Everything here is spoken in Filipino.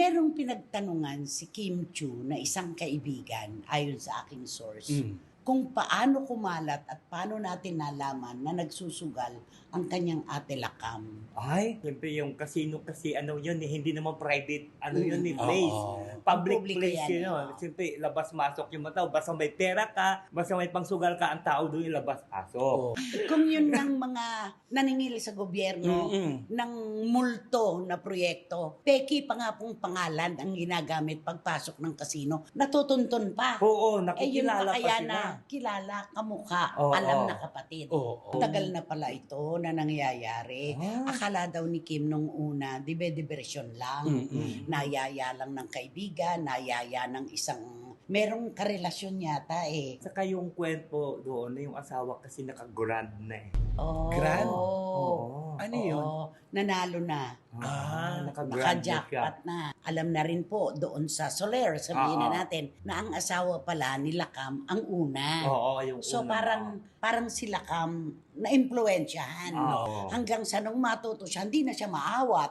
Merong pinagtanungan si Kim Chu na isang kaibigan, ayon sa aking source, Mm. kung paano kumalat at paano natin nalaman na nagsusugal ang kanyang ate Lakam. Ay, siyempre yung casino kasi ano yun eh, hindi naman private, ano Mm. yun eh, place. Public Publiko place yan, yun. oh. Siyempre, labas-masok yung mga tao. Basta may pera ka, basta may pangsugal ka, ang tao doon yung labas-pasok. Oo. Kung yun ng mga naningil sa gobyerno, Mm-mm. ng multo na proyekto, peki pa nga pong pangalan ang ginagamit pagpasok ng kasino, natutuntun pa. Oo, eh yun nakikilala pa kaya sila. na kilala, kamukha, Oo. alam na kapatid. Oo. Tagal na pala ito na nangyayari. Ah. Akala daw ni Kim nung una, di ba diversyon lang. Mm-mm. Nayaya lang ng kaibigan, nayaya ng isang, merong karelasyon yata eh. Saka yung kwento doon na yung asawa kasi naka-grand na eh. Oh, Grand? Oo. Ano yun? Oo, nanalo na. Ah, naka-grand na siya. Naka-jackpot na. Alam na rin po doon sa Soler, sabihin na Oo. natin, na ang asawa pala ni Lakam ang una. Oo, yung So una. parang parang si Lakam na. Oo. Hanggang sa nung matuto siya, hindi na siya maawat.